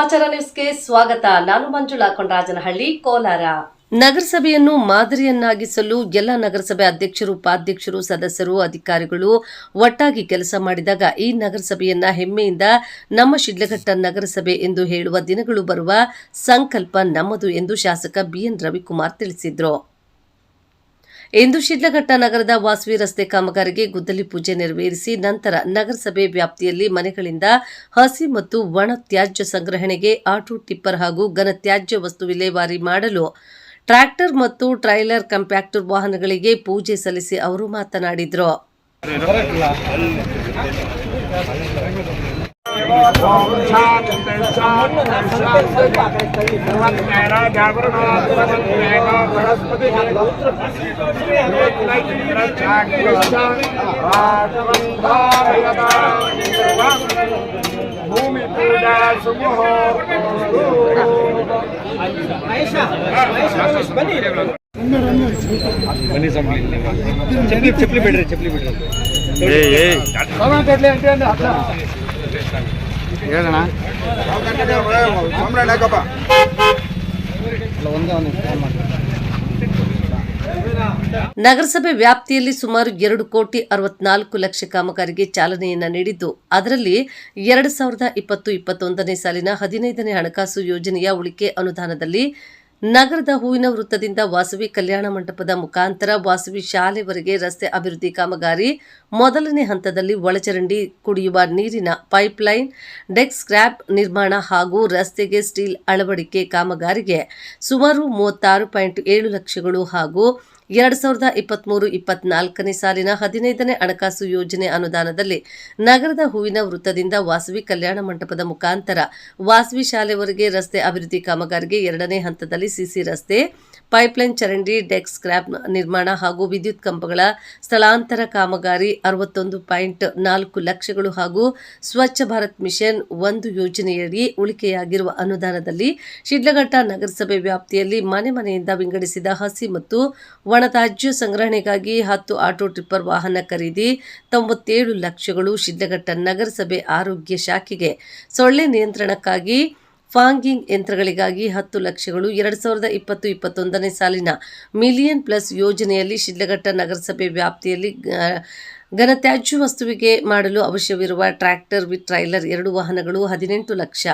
ಸಮಾಚಾರ ನ್ಯೂಸ್ಗೆ ಸ್ವಾಗತ. ನಾನು ಮಂಜುಳಾ ಕೊಂಡರಾಜನಹಳ್ಳಿ ಕೋಲಾರ. ನಗರಸಭೆಯನ್ನು ಮಾದರಿಯನ್ನಾಗಿಸಲು ಎಲ್ಲ ನಗರಸಭೆ ಅಧ್ಯಕ್ಷರು, ಉಪಾಧ್ಯಕ್ಷರು, ಸದಸ್ಯರು, ಅಧಿಕಾರಿಗಳು ಒಟ್ಟಾಗಿ ಕೆಲಸ ಮಾಡಿದಾಗ ಈ ನಗರಸಭೆಯನ್ನ ಹೆಮ್ಮೆಯಿಂದ ನಮ್ಮ ಶಿಡ್ಲಘಟ್ಟ ನಗರಸಭೆ ಎಂದು ಹೇಳುವ ದಿನಗಳು ಬರುವ ಸಂಕಲ್ಪ ನಮ್ಮದು ಎಂದು ಶಾಸಕ ಬಿಎನ್ ರವಿಕುಮಾರ್ ತಿಳಿಸಿದರು. ಇಂದು ಶಿಡ್ಲಘಟ್ಟ ನಗರದ ವಾಸವಿ ರಸ್ತೆ ಕಾಮಗಾರಿಗೆ ಗುದ್ದಲಿ ಪೂಜೆ ನೆರವೇರಿಸಿ ನಂತರ ನಗರಸಭೆ ವ್ಯಾಪ್ತಿಯಲ್ಲಿ ಮನೆಗಳಿಂದ ಹಸಿ ಮತ್ತು ಒಣ ತ್ಯಾಜ್ಯ ಸಂಗ್ರಹಣೆಗೆ ಆಟೋ ಟಿಪ್ಪರ್ ಹಾಗೂ ಘನ ತ್ಯಾಜ್ಯ ವಸ್ತು ವಿಲೇವಾರಿ ಮಾಡಲು ಟ್ರ್ಯಾಕ್ಟರ್ ಮತ್ತು ಟ್ರೈಲರ್ ಕಂಪ್ಯಾಕ್ಟರ್ ವಾಹನಗಳಿಗೆ ಪೂಜೆ ಸಲ್ಲಿಸಿ ಅವರು ಮಾತನಾಡಿದರು. भूमि पूजा सुमुह बनी మనీ సంప్లీట్ చెప్పి చెప్పి పెట్టారు చెప్పి పెట్టారు అంటే అట్లా ಮಾಡಿ ನಗರಸಭೆ ವ್ಯಾಪ್ತಿಯಲ್ಲಿ ಸುಮಾರು ಎರಡು ಕೋಟಿ ಅರವತ್ನಾಲ್ಕು ಲಕ್ಷ ಕಾಮಗಾರಿಗೆ ಚಾಲನೆಯನ್ನ ನೀಡಿದ್ದು, ಅದರಲ್ಲಿ ಎರಡು ಸಾವಿರದ ಇಪ್ಪತ್ತು ಇಪ್ಪತ್ತೊಂದನೇ ಸಾಲಿನ ಹದಿನೈದನೇ ಹಣಕಾಸು ಯೋಜನೆಯ ಉಳಿಕೆ ಅನುದಾನದಲ್ಲಿ ನಗರದ ಹೂವಿನ ವೃತ್ತದಿಂದ ವಾಸವಿ ಕಲ್ಯಾಣ ಮಂಟಪದ ಮುಖಾಂತರ ವಾಸವಿ ಶಾಲೆವರೆಗೆ ರಸ್ತೆ ಅಭಿವೃದ್ಧಿ ಕಾಮಗಾರಿ. ಮೊದಲನೇ ಹಂತದಲ್ಲಿ ಒಳಚರಂಡಿ ಕುಡಿಯುವ ನೀರಿನ ಪೈಪ್ಲೈನ್, ಡೆಕ್ ಸ್ಕ್ರ್ಯಾಪ್ ನಿರ್ಮಾಣ ಹಾಗೂ ರಸ್ತೆಗೆ ಸ್ಟೀಲ್ ಅಳವಡಿಕೆ ಕಾಮಗಾರಿಗೆ ಸುಮಾರು ಮೂವತ್ತಾರು ಪಾಯಿಂಟ್ ಏಳು ಲಕ್ಷಗಳು ಹಾಗೂ ಎರಡು ಸಾವಿರದ ಇಪ್ಪತ್ಮೂರು ಇಪ್ಪತ್ನಾಲ್ಕನೇ ಸಾಲಿನ ಹದಿನೈದನೇ ಹಣಕಾಸು ಯೋಜನೆ ಅನುದಾನದಲ್ಲಿ ನಗರದ ಹೂವಿನ ವೃತ್ತದಿಂದ ವಾಸವಿ ಕಲ್ಯಾಣ ಮಂಟಪದ ಮುಖಾಂತರ ವಾಸವಿ ಶಾಲೆವರೆಗೆ ರಸ್ತೆ ಅಭಿವೃದ್ಧಿ ಕಾಮಗಾರಿಗೆ ಎರಡನೇ ಹಂತದಲ್ಲಿ ಸಿಸಿ ರಸ್ತೆ ಪೈಪ್ಲೈನ್ ಚರಂಡಿ, ಡೆಕ್ ಸ್ಕ್ರಾಪ್ ನಿರ್ಮಾಣ ಹಾಗೂ ವಿದ್ಯುತ್ ಕಂಬಗಳ ಸ್ಥಳಾಂತರ ಕಾಮಗಾರಿ ಅರವತ್ತೊಂದು ಪಾಯಿಂಟ್ ನಾಲ್ಕು ಲಕ್ಷಗಳು ಹಾಗೂ ಸ್ವಚ್ಛ ಭಾರತ್ ಮಿಷನ್ ಒಂದು ಯೋಜನೆಯಡಿ ಉಳಿಕೆಯಾಗಿರುವ ಅನುದಾನದಲ್ಲಿ ಶಿಡ್ಲಘಟ್ಟ ನಗರಸಭೆ ವ್ಯಾಪ್ತಿಯಲ್ಲಿ ಮನೆ ಮನೆಯಿಂದ ವಿಂಗಡಿಸಿದ ಹಸಿ ಮತ್ತು ಒಣತಾಜ್ಯ ಸಂಗ್ರಹಣೆಗಾಗಿ ಹತ್ತು ಆಟೋ ಟ್ರಿಪ್ಪರ್ ವಾಹನ ಖರೀದಿ ತೊಂಬತ್ತೇಳು ಲಕ್ಷಗಳು ಶಿಡ್ಲಘಟ್ಟ ನಗರಸಭೆ ಆರೋಗ್ಯ ಶಾಖೆಗೆ ಸೊಳ್ಳೆ ನಿಯಂತ್ರಣಕ್ಕಾಗಿ ಫಾಂಗಿಂಗ್ ಯಂತ್ರಗಳಿಗಾಗಿ ಹತ್ತು ಲಕ್ಷಗಳು ಎರಡು ಸಾವಿರದ ಇಪ್ಪತ್ತು ಇಪ್ಪತ್ತೊಂದನೇ ಸಾಲಿನ ಮಿಲಿಯನ್ ಪ್ಲಸ್ ಯೋಜನೆಯಲ್ಲಿ ಶಿಡ್ಲಘಟ್ಟ ನಗರಸಭೆ ವ್ಯಾಪ್ತಿಯಲ್ಲಿ ಘನತ್ಯಾಜ್ಯ ವಸ್ತುವಿಗೆ ಮಾಡಲು ಅವಶ್ಯವಿರುವ ಟ್ರ್ಯಾಕ್ಟರ್ ವಿತ್ ಟ್ರೈಲರ್ ಎರಡು ವಾಹನಗಳು ಹದಿನೆಂಟು ಲಕ್ಷ.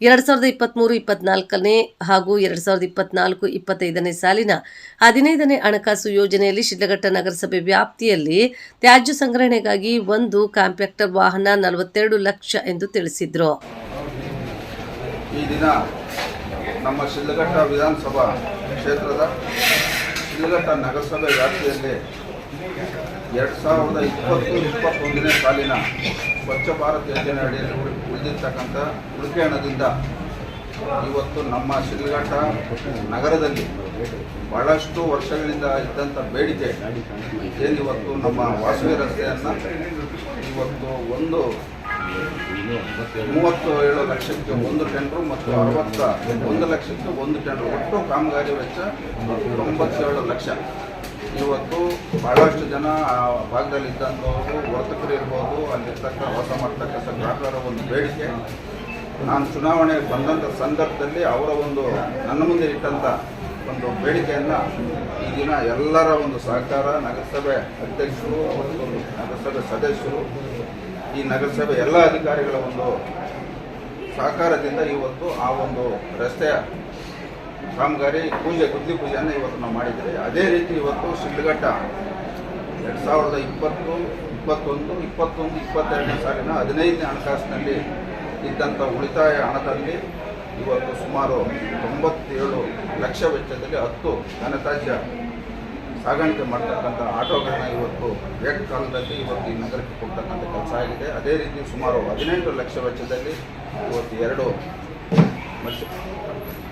ಎರಡು ಸಾವಿರದ ಇಪ್ಪತ್ತ್ಮೂರು ಇಪ್ಪತ್ನಾಲ್ಕನೇ ಹಾಗೂ ಎರಡು ಸಾವಿರದ ಇಪ್ಪತ್ನಾಲ್ಕು ಇಪ್ಪತ್ತೈದನೇ ಸಾಲಿನ ಹದಿನೈದನೇ ಹಣಕಾಸು ಯೋಜನೆಯಲ್ಲಿ ಶಿಡ್ಲಘಟ್ಟ ನಗರಸಭೆ ವ್ಯಾಪ್ತಿಯಲ್ಲಿ ತ್ಯಾಜ್ಯ ಸಂಗ್ರಹಣೆಗಾಗಿ ಒಂದು ಕಾಂಪ್ಯಾಕ್ಟರ್ ವಾಹನ ನಲವತ್ತೆರಡು ಲಕ್ಷ ಎಂದು ತಿಳಿಸಿದರು. ಈ ದಿನ ನಮ್ಮ ಶಿಲ್ಲಘಟ್ಟ ವಿಧಾನಸಭಾ ಕ್ಷೇತ್ರದ ಶಿಲ್ಲಘಟ್ಟ ನಗರಸಭೆ ವ್ಯಾಪ್ತಿಯಲ್ಲಿ ಎರಡು ಸಾವಿರದ ಇಪ್ಪತ್ತು ಇಪ್ಪತ್ತೊಂದನೇ ಸಾಲಿನ ಸ್ವಚ್ಛ ಭಾರತ್ ಯೋಜನೆ ಅಡಿಯಲ್ಲಿ ಉಳಿ- ಉಳಿದಿರ್ತಕ್ಕಂಥ ಉಳಿಕೆ ಹಣದಿಂದ ಇವತ್ತು ನಮ್ಮ ಶಿಲ್ಘಟ್ಟ ನಗರದಲ್ಲಿ ಬಹಳಷ್ಟು ವರ್ಷಗಳಿಂದ ಇದ್ದಂಥ ಬೇಡಿಕೆ ಏನಿವತ್ತು ನಮ್ಮ ವಾಸವಿ ರಸ್ತೆಯನ್ನು ಇವತ್ತು ಒಂದು ಮೂವತ್ತು ಏಳು ಲಕ್ಷಕ್ಕೆ ಒಂದು ಟೆಂಡ್ರು ಮತ್ತು ಅರವತ್ತ ಒಂದು ಲಕ್ಷಕ್ಕೆ ಒಂದು ಟೆಂಡ್ರು ಒಟ್ಟು ಕಾಮಗಾರಿ ವೆಚ್ಚ ತೊಂಬತ್ತೇಳು ಲಕ್ಷ. ಇವತ್ತು ಬಹಳಷ್ಟು ಜನ ಆ ಭಾಗದಲ್ಲಿ ಇದ್ದಂಥವರು ವರ್ತಕರು ಇರ್ಬೋದು, ಅಲ್ಲಿರ್ತಕ್ಕ ಹೊಸ ಮಾಡ್ತಕ್ಕಂಥ ಗ್ರಾಹಕರ ಒಂದು ಬೇಡಿಕೆ. ನಾನು ಚುನಾವಣೆ ಬಂದಂಥ ಸಂದರ್ಭದಲ್ಲಿ ಅವರ ಒಂದು ನನ್ನ ಮುಂದೆ ಇಟ್ಟಂಥ ಒಂದು ಬೇಡಿಕೆಯನ್ನು ಈ ದಿನ ಎಲ್ಲರ ಒಂದು ಸಹಕಾರ ನಗರಸಭೆ ಅಧ್ಯಕ್ಷರು ಮತ್ತು ನಗರಸಭೆ ಸದಸ್ಯರು ಈ ನಗರಸಭೆ ಎಲ್ಲ ಅಧಿಕಾರಿಗಳ ಒಂದು ಸಹಕಾರದಿಂದ ಇವತ್ತು ಆ ಒಂದು ರಸ್ತೆಯ ಕಾಮಗಾರಿ ಪೂಜೆ ಗುದ್ದಿ ಪೂಜೆಯನ್ನು ಇವತ್ತು ನಾವು ಮಾಡಿದ್ದೇವೆ. ಅದೇ ರೀತಿ ಇವತ್ತು ಶಿಡ್ಲಘಟ್ಟ ಎರಡು ಸಾವಿರದ ಇಪ್ಪತ್ತು, ಇಪ್ಪತ್ತೊಂದು ಇಪ್ಪತ್ತೊಂದು, ಇಪ್ಪತ್ತೆರಡನೇ ಸಾಲಿನ ಹದಿನೈದನೇ ಹಣಕಾಸಿನಲ್ಲಿ ಇದ್ದಂಥ ಉಳಿತಾಯ ಹಣದಲ್ಲಿ ಇವತ್ತು ಸುಮಾರು ತೊಂಬತ್ತೇಳು ಲಕ್ಷ ವೆಚ್ಚದಲ್ಲಿ ಹತ್ತು ಘನತ್ಯಾಜ್ಯ ಸಾಗಾಣಿಕೆ ಮಾಡ್ತಕ್ಕಂಥ ಆಟೋಗಳನ್ನ ಇವತ್ತು ಏಕಕಾಲದಲ್ಲಿ ಇವತ್ತು ಈ ನಗರಕ್ಕೆ ಕೊಡ್ತಕ್ಕಂಥ ಕೆಲಸ ಆಗಿದೆ. ಅದೇ ರೀತಿ ಸುಮಾರು ಹದಿನೆಂಟು ಲಕ್ಷ ವೆಚ್ಚದಲ್ಲಿ ಇವತ್ತು ಎರಡು Massey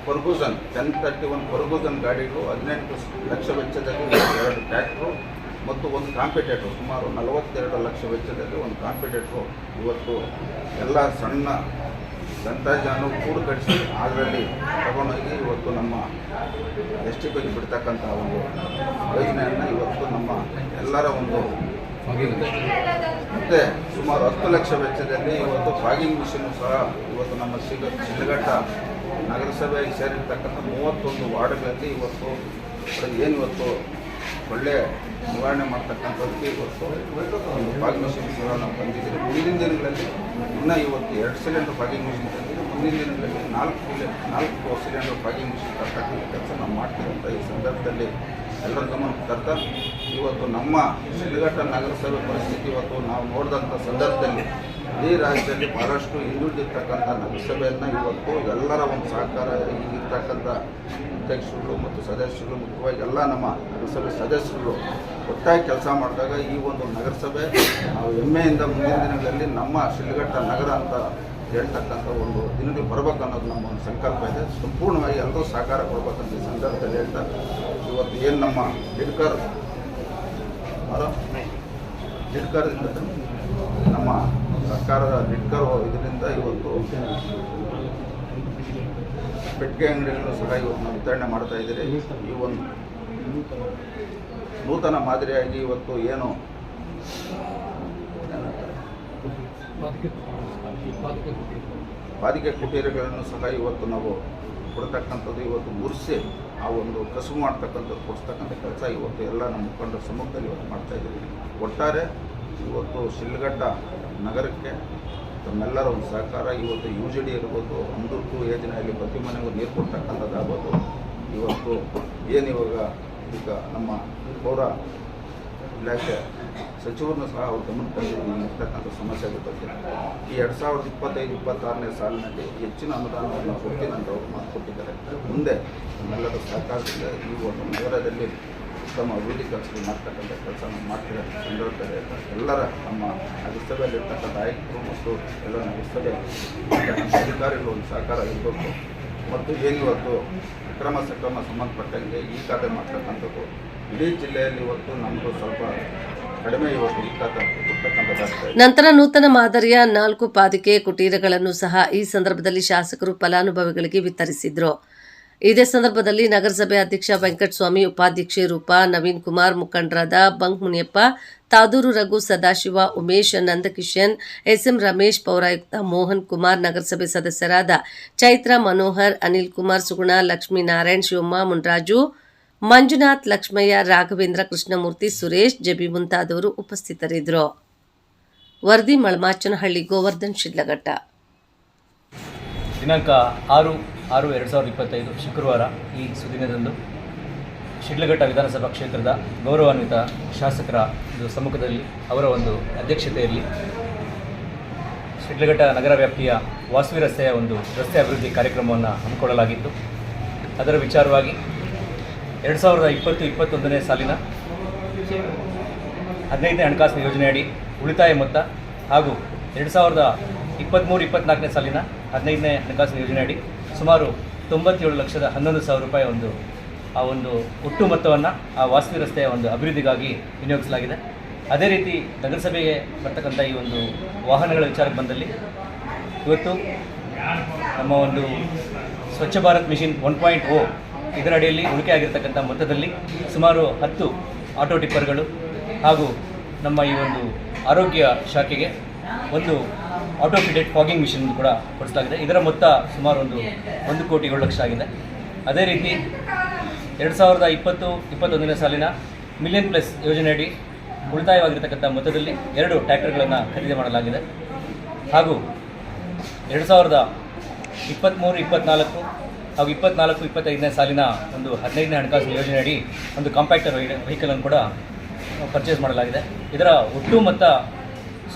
Ferguson ten thirty one Ferguson ಗಾಡಿಗಳು, ಹದಿನೆಂಟು ಲಕ್ಷ ವೆಚ್ಚದಲ್ಲಿ ಎರಡು ಟ್ರ್ಯಾಕ್ಟ್ರು ಮತ್ತು ಒಂದು ಕಾಂಪಿಟೇಟ್ರು. ಸುಮಾರು ನಲವತ್ತೆರಡು ಲಕ್ಷ ವೆಚ್ಚದಲ್ಲಿ ಒಂದು ಕಾಂಪಿಟೇಟ್ರು ಇವತ್ತು ಎಲ್ಲ ಸಣ್ಣ ದಂತಾಜಾನು ಕೂಡು ಕಟ್ಟಿಸಿ ಅದರಲ್ಲಿ ತಗೊಂಡೋಗಿ ಇವತ್ತು ನಮ್ಮ ಟಿ ಬಿಡ್ತಕ್ಕಂಥ ಒಂದು ಯೋಜನೆಯನ್ನು ಇವತ್ತು ನಮ್ಮ ಎಲ್ಲರ ಒಂದು ಮತ್ತು ಸುಮಾರು ಹತ್ತು ಲಕ್ಷ ವೆಚ್ಚದಲ್ಲಿ ಇವತ್ತು ಫಾಗಿಂಗ್ ಮಿಷಿನ್ ಸಹ ಇವತ್ತು ನಮ್ಮ ಶಿಗ ಶಿಡ್ಲಘಟ್ಟ ನಗರಸಭೆಗೆ ಸೇರಿರ್ತಕ್ಕಂಥ ಮೂವತ್ತೊಂದು ವಾರ್ಡ್ಗಳಲ್ಲಿ ಇವತ್ತು ಏನು ಇವತ್ತು ಒಳ್ಳೆ ನಿವಾರಣೆ ಮಾಡ್ತಕ್ಕಂಥದ್ದು ಇವತ್ತು ಒಂದು ಫಾಗಿಂಗ್ ಮಿಷಿನ್ ಸಹ ನಾವು ತಂದಿದ್ದೀವಿ ಮುಂದಿನ ದಿನಗಳಲ್ಲಿ ಇನ್ನೂ ಇವತ್ತು ಎರಡು ಸಿಲಿಂಡರ್ ಪಾಗಿಂಗ್ ಮಿಷಿನ್ ತಂದಿದೆ. ಮುಂದಿನ ದಿನಗಳಲ್ಲಿ ನಾಲ್ಕು ನಾಲ್ಕು ಸಿಲಿಂಡರ್ ಪಾಗಿಂಗ್ ಮಿಷಿನ್ ತರ್ತಕ್ಕಂಥ ಕೆಲಸ ನಾವು ಮಾಡ್ತೀವಂತ ಈ ಸಂದರ್ಭದಲ್ಲಿ ಎಲ್ಲರ ಗಮನ ತರ್ತಾ, ಇವತ್ತು ನಮ್ಮ ಶಿಡ್ಲಘಟ್ಟ ನಗರಸಭೆ ಪರಿಸ್ಥಿತಿ ಇವತ್ತು ನಾವು ನೋಡಿದಂಥ ಸಂದರ್ಭದಲ್ಲಿ ಇಡೀ ರಾಜ್ಯದಲ್ಲಿ ಬಹಳಷ್ಟು ಹಿಂದುಳಿದಿರ್ತಕ್ಕಂಥ ನಗರಸಭೆಯನ್ನು ಇವತ್ತು ಎಲ್ಲರ ಒಂದು ಸಹಕಾರ ಈಗಿರ್ತಕ್ಕಂಥ ಅಧ್ಯಕ್ಷರುಗಳು ಮತ್ತು ಸದಸ್ಯರು ಮುಖ್ಯವಾಗಿ ಎಲ್ಲ ನಮ್ಮ ನಗರಸಭೆ ಸದಸ್ಯರುಗಳು ಒಟ್ಟಾಗಿ ಕೆಲಸ ಮಾಡಿದಾಗ ಈ ಒಂದು ನಗರಸಭೆ, ನಾವು ಹೆಮ್ಮೆಯಿಂದ ಮುಂದಿನ ದಿನಗಳಲ್ಲಿ ನಮ್ಮ ಶಿಲ್ಘಟ್ಟ ನಗರ ಅಂತ ಹೇಳ್ತಕ್ಕಂಥ ಒಂದು ದಿನಗಳು ಬರಬೇಕು ಅನ್ನೋದು ನಮ್ಮ ಒಂದು ಸಂಕಲ್ಪ ಇದೆ. ಸಂಪೂರ್ಣವಾಗಿ ಎಲ್ಲರೂ ಸಹಕಾರ ಕೊಡ್ಬೇಕಂತ ಈ ಸಂದರ್ಭದಲ್ಲಿ ಹೇಳ್ತಾ ಇವತ್ತು ಏನು ನಮ್ಮ ಬಿಡ್ಕರ್ ಅದ ಲಿಡ್ಕರ್ದಿಂದ ನಮ್ಮ ಸರ್ಕಾರದ ಲಿಡ್ಕರ್ ಇದರಿಂದ ಇವತ್ತು ಪೆಟ್ಟಿಗೆ ಅಂಗಡಿಗಳನ್ನು ಸಹ ಇವತ್ತು ವಿತರಣೆ ಮಾಡ್ತಾ ಇದ್ದೀರಿ. ಈ ಒಂದು ನೂತನ ಮಾದರಿಯಾಗಿ ಇವತ್ತು ಏನು ಬಾಡಿಗೆ ಕುಟೀರಗಳನ್ನು ಸಹ ಇವತ್ತು ನಾವು ಕೊಡ್ತಕ್ಕಂಥದ್ದು ಇವತ್ತು ಗುರುಸಿ ಆ ಒಂದು ಕಸುಬು ಮಾಡ್ತಕ್ಕಂಥದ್ದು, ಕೊಡಿಸ್ತಕ್ಕಂಥ ಕೆಲಸ ಇವತ್ತು ಎಲ್ಲ ನಮ್ಮ ಮುಖಂಡರ ಸಮ್ಮುಖದಲ್ಲಿ ಇವತ್ತು ಮಾಡ್ತಾ ಇದ್ದೀವಿ. ಒಟ್ಟಾರೆ ಇವತ್ತು ಶಿಲ್ಘಟ್ಟ ನಗರಕ್ಕೆ ತಮ್ಮೆಲ್ಲರ ಒಂದು ಸಹಕಾರ, ಇವತ್ತು ಯು ಜಿ ಡಿ ಇರ್ಬೋದು ಅಮೃತು ಯೋಜನೆಯಲ್ಲಿ ಪ್ರತಿ ಮನೆಗೂ ನೀರು ಕೊಡ್ತಕ್ಕಂಥದ್ದಾಗ್ಬೋದು. ಇವತ್ತು ಏನು ಇವಾಗ ಈಗ ನಮ್ಮ ಪೌರ ಇಲಾಖೆ ಸಚಿವರನ್ನು ಸಹ ಅವರು ಗಮನ ತಂದಿದ್ದೀವಿ ಇರ್ತಕ್ಕಂಥ ಸಮಸ್ಯೆಗಳ ಬಗ್ಗೆ. ಈ ಎರಡು ಸಾವಿರದ ಇಪ್ಪತ್ತೈದು, ಇಪ್ಪತ್ತಾರನೇ ಸಾಲಿನಲ್ಲಿ ಹೆಚ್ಚಿನ ಅನುದಾನವನ್ನು ಕೊಡ್ತೀನಿ ಅಂತ ಅವರು ಮಾತು ಕೊಟ್ಟಿದ್ದಾರೆ. ಮುಂದೆ ನಮ್ಮೆಲ್ಲರ ಸಹಕಾರದಿಂದ ಈ ಒಂದು ನಗರದಲ್ಲಿ ಉತ್ತಮ ಅಭಿವೃದ್ಧಿ ಕೆಲಸಗಳು ಮಾಡ್ತಕ್ಕಂಥ ಕೆಲಸ ಮಾಡ್ತಿದ್ದಾರೆ. ಸಂದರ್ಭದಲ್ಲಿ ಎಲ್ಲರ ನಮ್ಮ ನಗರಸಭೆಯಲ್ಲಿರ್ತಕ್ಕಂಥ ನಾಯಕರು ಮತ್ತು ಎಲ್ಲ ನಗರಸಭೆ ಅಧಿಕಾರಿಗಳು ಒಂದು ಸಹಕಾರ ಇರಬೇಕು. ಮತ್ತು ಏನು ಇವತ್ತು ಅಕ್ರಮ, ಸಕ್ರಮ ಸಂಬಂಧಪಟ್ಟಂಗೆ ಈ ಕಾರ್ಯ ಮಾಡ್ತಕ್ಕಂಥದ್ದು ಇಡೀ ಜಿಲ್ಲೆಯಲ್ಲಿ ಇವತ್ತು ನಮ್ಮದು ಸ್ವಲ್ಪ ಕಡಿಮೆ ಇವತ್ತು ನಂತರ ನೂತನ ಮಾದರಿಯ ನಾಲ್ಕು ಪಾದಿಕೆ ಕುಟೀರಗಳನ್ನು ಸಹ ಈ ಸಂದರ್ಭದಲ್ಲಿ ಶಾಸಕರು ಫಲಾನುಭವಿಗಳಿಗೆ ವಿತರಿಸಿದ್ರು. ಇದೇ ಸಂದರ್ಭದಲ್ಲಿ ನಗರಸಭೆ ಅಧ್ಯಕ್ಷ ವೆಂಕಟಸ್ವಾಮಿ, ಉಪಾಧ್ಯಕ್ಷೆ ರೂಪಾ, ನವೀನ್ ಕುಮಾರ್ ಮುಖಂಡರಾದ bunk Muniyappa, Taduru Raghu Sadashiva, Umesh Nandakishan, S M Ramesh ಪೌರಾಯುಕ್ತ ಮೋಹನ್ ಕುಮಾರ್ ನಗರಸಭೆ ಸದಸ್ಯರಾದ ಚೈತ್ರ ಮನೋಹರ್, ಅನಿಲ್ ಕುಮಾರ್ ಸುಗುಣ, ಲಕ್ಷ್ಮೀನಾರಾಯಣ್ ಶಿವಮ್ಮ, ಮುನ್ರಾಜು ಮಂಜುನಾಥ್, ಲಕ್ಷ್ಮಯ್ಯ, ರಾಘವೇಂದ್ರ, ಕೃಷ್ಣಮೂರ್ತಿ, ಸುರೇಶ್, ಜಬಿ ಮುಂತಾದವರು ಉಪಸ್ಥಿತರಿದ್ದರು. ವರದಿ ಮಳಮಾಚನಹಳ್ಳಿ ಗೋವರ್ಧನ್, ಶಿಡ್ಲಘಟ್ಟ. ದಿನಾಂಕ ಆರು ಆರು, ಎರಡು ಸಾವಿರದ ಇಪ್ಪತ್ತೈದು ಶುಕ್ರವಾರ ಈ ಸುದಿನದಂದು ಶಿಡ್ಲಘಟ್ಟ ವಿಧಾನಸಭಾ ಕ್ಷೇತ್ರದ ಗೌರವಾನ್ವಿತ ಶಾಸಕರ ಒಂದು ಸಮ್ಮುಖದಲ್ಲಿ ಅವರ ಒಂದು ಅಧ್ಯಕ್ಷತೆಯಲ್ಲಿ ಶಿಡ್ಲಘಟ್ಟ ನಗರ ವ್ಯಾಪ್ತಿಯ ವಾಸವಿ ರಸ್ತೆಯ ಒಂದು ರಸ್ತೆ ಅಭಿವೃದ್ಧಿ ಕಾರ್ಯಕ್ರಮವನ್ನು ಹಮ್ಮಿಕೊಳ್ಳಲಾಗಿತ್ತು. ಅದರ ವಿಚಾರವಾಗಿ ಎರಡು ಸಾವಿರದ ಇಪ್ಪತ್ತು, ಇಪ್ಪತ್ತೊಂದನೇ ಸಾಲಿನ ಹದಿನೈದನೇ ಹಣಕಾಸಿನ ಯೋಜನೆಯಡಿ ಉಳಿತಾಯ ಮೊತ್ತ ಹಾಗೂ ಎರಡು ಸಾವಿರದ ಇಪ್ಪತ್ತ್ಮೂರು ಇಪ್ಪತ್ತ್ನಾಲ್ಕನೇ ಸಾಲಿನ ಹದಿನೈದನೇ ಹಣಕಾಸಿನ ಯೋಜನೆಯಡಿ ಸುಮಾರು ತೊಂಬತ್ತೇಳು ಲಕ್ಷದ ಹನ್ನೊಂದು ಸಾವಿರ ರೂಪಾಯಿ ಒಂದು, ಆ ಒಂದು ಒಟ್ಟು ಮೊತ್ತವನ್ನು ಆ ವಾಸವಿ ರಸ್ತೆಯ ಒಂದು ಅಭಿವೃದ್ಧಿಗಾಗಿ ವಿನಿಯೋಗಿಸಲಾಗಿದೆ. ಅದೇ ರೀತಿ ನಗರಸಭೆಗೆ ಬರ್ತಕ್ಕಂಥ ಈ ಒಂದು ವಾಹನಗಳ ವಿಚಾರಕ್ಕೆ ಬಂದಲ್ಲಿ ಇವತ್ತು ನಮ್ಮ ಒಂದು Swachh Bharat mission one point O ಇದರ ಅಡಿಯಲ್ಲಿ ಉಳಿಕೆ ಮೊತ್ತದಲ್ಲಿ ಸುಮಾರು ಹತ್ತು ಆಟೋ ಟಿಪ್ಪರ್ಗಳು ಹಾಗೂ ನಮ್ಮ ಈ ಒಂದು ಆರೋಗ್ಯ ಶಾಖೆಗೆ ಒಂದು ಆಟೋ ಫಿಟೆಡ್ ಫಾಗಿಂಗ್ ಮಿಷನ್ ಕೂಡ ಕೊಡಿಸಲಾಗಿದೆ. ಇದರ ಮೊತ್ತ ಸುಮಾರು ಒಂದು ಒಂದು ಕೋಟಿ ಏಳು ಲಕ್ಷ ಆಗಿದೆ. ಅದೇ ರೀತಿ ಎರಡು ಸಾವಿರದ ಇಪ್ಪತ್ತು, ಇಪ್ಪತ್ತೊಂದನೇ ಸಾಲಿನ ಮಿಲಿಯನ್ ಪ್ಲಸ್ ಯೋಜನೆಯಡಿ ಉಳಿತಾಯವಾಗಿರ್ತಕ್ಕಂಥ ಮೊತ್ತದಲ್ಲಿ ಎರಡು ಟ್ಯಾಕ್ಟರ್ಗಳನ್ನು ಖರೀದಿ ಮಾಡಲಾಗಿದೆ. ಹಾಗೂ ಎರಡು ಸಾವಿರದ ಇಪ್ಪತ್ತ್ಮೂರು ಇಪ್ಪತ್ತ್ನಾಲ್ಕು ಹಾಗೂ ಇಪ್ಪತ್ನಾಲ್ಕು, ಇಪ್ಪತ್ತೈದನೇ ಸಾಲಿನ ಒಂದು ಹದಿನೈದನೇ ಯೋಜನೆ ಅಡಿ ಒಂದು ಕಾಂಪ್ಯಾಕ್ಟರ್ ವೆಹಿಕಲನ್ನು ಕೂಡ ಪರ್ಚೇಸ್ ಮಾಡಲಾಗಿದೆ. ಇದರ ಒಟ್ಟು ಮೊತ್ತ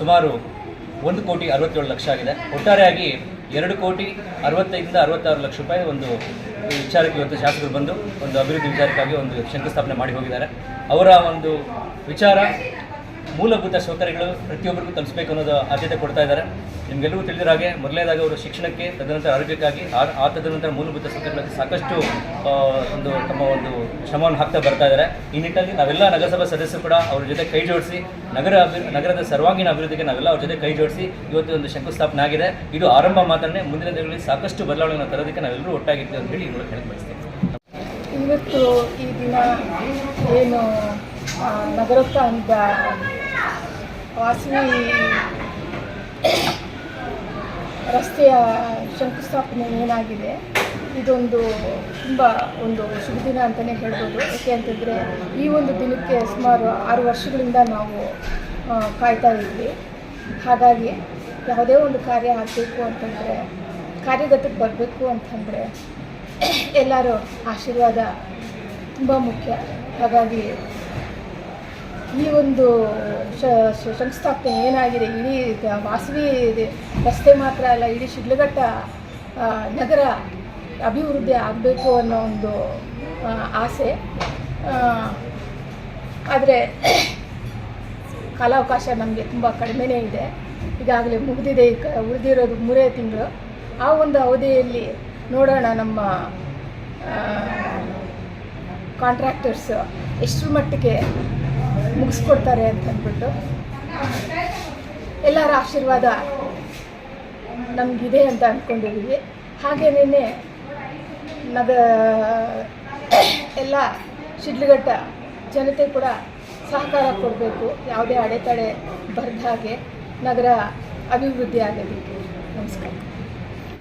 ಸುಮಾರು ಒಂದು ಕೋಟಿ ಅರವತ್ತೇಳು ಲಕ್ಷ ಆಗಿದೆ. ಒಟ್ಟಾರೆಯಾಗಿ ಎರಡು ಕೋಟಿ ಅರವತ್ತೈದರಿಂದ ಅರವತ್ತಾರು ಲಕ್ಷ ರೂಪಾಯಿ ಒಂದು ವಿಚಾರಕ್ಕೆ ಇವತ್ತು ಶಾಸಕರು ಬಂದು ಒಂದು ಅಭಿವೃದ್ಧಿ ವಿಚಾರಕ್ಕಾಗಿ ಒಂದು ಶಂಕುಸ್ಥಾಪನೆ ಮಾಡಿ ಹೋಗಿದ್ದಾರೆ. ಅವರ ಒಂದು ವಿಚಾರ ಮೂಲಭೂತ ಸೌಕರ್ಯಗಳು ಪ್ರತಿಯೊಬ್ಬರಿಗೂ ತಲುಪಿಸಬೇಕು ಅನ್ನೋದು ಆದ್ಯತೆ ಕೊಡ್ತಾ ಇದ್ದಾರೆ. ನಿಮಗೆಲ್ಲರಿಗೂ ತಿಳಿದಿರೋ ಹಾಗೆ ಮೊದಲನೇದಾಗಿ ಅವರು ಶಿಕ್ಷಣಕ್ಕೆ ತದನಂತರ ಆರೋಗ್ಯಕ್ಕಾಗಿ ಆ ತದನಂತರ ಮೂಲಭೂತ ಸೌಕರ್ಯಗಳಿಗೆ ಸಾಕಷ್ಟು ಒಂದು ತಮ್ಮ ಒಂದು ಶ್ರಮವನ್ನು ಹಾಕ್ತಾ ಬರ್ತಾ ಇದ್ದಾರೆ. ಈ ನಿಟ್ಟಿನಲ್ಲಿ ನಾವೆಲ್ಲ ನಗರಸಭಾ ಸದಸ್ಯರು ಕೂಡ ಅವ್ರ ಜೊತೆ ಕೈ ಜೋಡಿಸಿ ನಗರ ನಗರದ ಸರ್ವಾಂಗೀಣ ಅಭಿವೃದ್ಧಿಗೆ ನಾವೆಲ್ಲ ಅವ್ರ ಜೊತೆ ಕೈ ಜೋಡಿಸಿ ಇವತ್ತು ಒಂದು ಶಂಕುಸ್ಥಾಪನೆ ಆಗಿದೆ. ಇದು ಆರಂಭ ಮಾತ್ರನೇ, ಮುಂದಿನ ದಿನಗಳಲ್ಲಿ ಸಾಕಷ್ಟು ಬದಲಾವಣೆಗಳನ್ನು ತರೋದಕ್ಕೆ ನಾವೆಲ್ಲರೂ ಒಟ್ಟಾಗಿರ್ತೀವಿ ಅಂತ ಹೇಳಿ ಇವರು ಬಯಸ್ತೇನೆ. ಇವತ್ತು ಈ ದಿನ ಏನು ನಗರಕ್ಕೆ ಅಂತ ವಾಸವಿ ರಸ್ತೆಯ ಶಂಕುಸ್ಥಾಪನೆ ಏನಾಗಿದೆ? ಇದೊಂದು ತುಂಬ ಒಂದು ಶುಭ ದಿನ ಅಂತಲೇ ಹೇಳ್ಬೋದು. ಯಾಕೆ ಅಂತಂದರೆ ಈ ಒಂದು ದಿನಕ್ಕೆ ಸುಮಾರು ಆರು ವರ್ಷಗಳಿಂದ ನಾವು ಕಾಯ್ತಾ ಇದ್ವಿ. ಹಾಗಾಗಿ ಯಾವುದೇ ಒಂದು ಕಾರ್ಯ ಆಗಬೇಕು ಅಂತಂದರೆ, ಕಾರ್ಯಗತಕ್ಕೆ ಬರಬೇಕು ಅಂತಂದರೆ ಎಲ್ಲರೂ ಆಶೀರ್ವಾದ ತುಂಬ ಮುಖ್ಯ. ಹಾಗಾಗಿ ಈ ಒಂದು ಶಂಕುಸ್ಥಾಪನೆ ಏನಾಗಿದೆ? ಇಡೀ ವಾಸವಿ ರಸ್ತೆ ಮಾತ್ರ ಅಲ್ಲ, ಇಡೀ ಶಿಡ್ಲಘಟ್ಟ ನಗರ ಅಭಿವೃದ್ಧಿ ಆಗಬೇಕು ಅನ್ನೋ ಒಂದು ಆಸೆ. ಆದರೆ ಕಾಲಾವಕಾಶ ನಮಗೆ ತುಂಬ ಕಡಿಮೆನೇ ಇದೆ. ಈಗಾಗಲೇ ಮುಗಿದಿದೆ ಈಗ ಉಳಿದಿರೋದು ಮೂರೇ ತಿಂಗಳು. ಆ ಒಂದು ಅವಧಿಯಲ್ಲಿ ನೋಡೋಣ ನಮ್ಮ ಕಾಂಟ್ರಾಕ್ಟರ್ಸ್ ಎಷ್ಟರ ಮಟ್ಟಿಗೆ ಮುಗಿಸ್ಕೊಡ್ತಾರೆ ಅಂತ ಅಂದ್ಬಿಟ್ಟು ಎಲ್ಲರ ಆಶೀರ್ವಾದ ನಮಗಿದೆ ಅಂತ ಅಂದ್ಕೊಂಡಿದ್ದೀವಿ ಹಾಗೇನೇ ನಗ ಎಲ್ಲ ಶಿಡ್ಲಘಟ್ಟ ಜನತೆ ಕೂಡ ಸಹಕಾರ ಕೊಡಬೇಕು. ಯಾವುದೇ ಅಡೆತಡೆ ಬರದ ಹಾಗೆ ನಗರ ಅಭಿವೃದ್ಧಿ ಆಗೋದಕ್ಕೆ ನಮಸ್ಕಾರ.